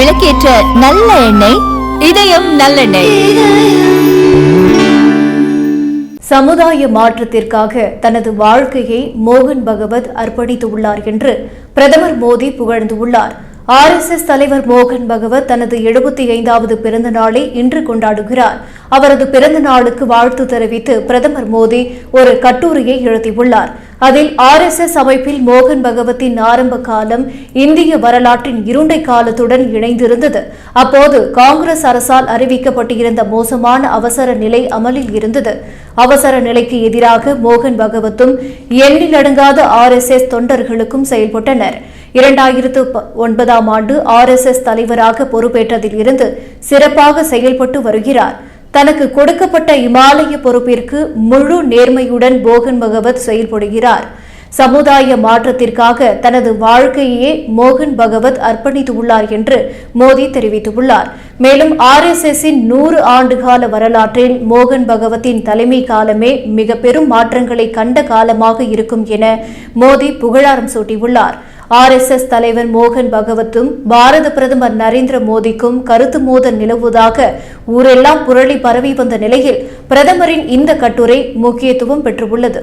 விளக்கேற்ற நல்ல எண்ணெய் இதயம் நல்லெண்ணெய் சமுதாய மாற்றத்திற்காக தனது வாழ்க்கையை மோகன் பகவத் அர்ப்பணித்துள்ளார் என்று பிரதமர் மோடி புகழ்ந்துள்ளார். ஆர்எஸ்எஸ் தலைவர் மோகன் பகவத் தனது எழுபத்தி ஐந்தாவது பிறந்த நாளை இன்று கொண்டாடுகிறார். அவரது பிறந்த நாளுக்கு வாழ்த்து தெரிவித்து பிரதமர் மோடி ஒரு கட்டுரையை எழுதியுள்ளார். அதில் ஆர்எஸ்எஸ் அமைப்பில் மோகன் பகவத்தின் ஆரம்ப காலம் இந்திய வரலாற்றின் இருண்டை காலத்துடன் இணைந்திருந்தது. அப்போது காங்கிரஸ் அரசால் அறிவிக்கப்பட்டிருந்த மோசமான அவசர நிலை அமலில் இருந்தது. அவசர நிலைக்கு எதிராக மோகன் பகவத்தும் எண்ணிலடங்காத ஆர்எஸ்எஸ் தொண்டர்களுக்கும் செயல்பட்டனர். இரண்டாயிரத்து ப- ஒன்பதாம் ஆண்டு ஆர்எஸ்எஸ் தலைவராக பொறுப்பேற்றதில் இருந்து சிறப்பாக செயல்பட்டு வருகிறார். தனக்கு கொடுக்கப்பட்ட இமாலய பொறுப்பிற்கு முழு நேர்மையுடன் மோகன் பகவத் செயல்படுகிறார். சமுதாய மாற்றத்திற்காக தனது வாழ்க்கையே மோகன் பகவத் அர்ப்பணித்துள்ளார் என்று மோடி தெரிவித்துள்ளார். மேலும் ஆர்எஸ்எஸ்ஸின் நூறு ஆண்டுகால வரலாற்றில் மோகன் பகவத்தின் தலைமை காலமே மிக பெரும் மாற்றங்களை கண்ட காலமாக இருக்கும் என மோடி புகழாரம் சூட்டியுள்ளார். ஆர்எஸ்எஸ் தலைவர் மோகன் பகவத்தும் பாரத பிரதமர் நரேந்திர மோடிக்கும் கருத்து மோதல் நிலவுவதாக ஊரெல்லாம் புரளி பரவி வந்த நிலையில் பிரதமரின் இந்த கட்டுரை முக்கியத்துவம் பெற்றுள்ளது.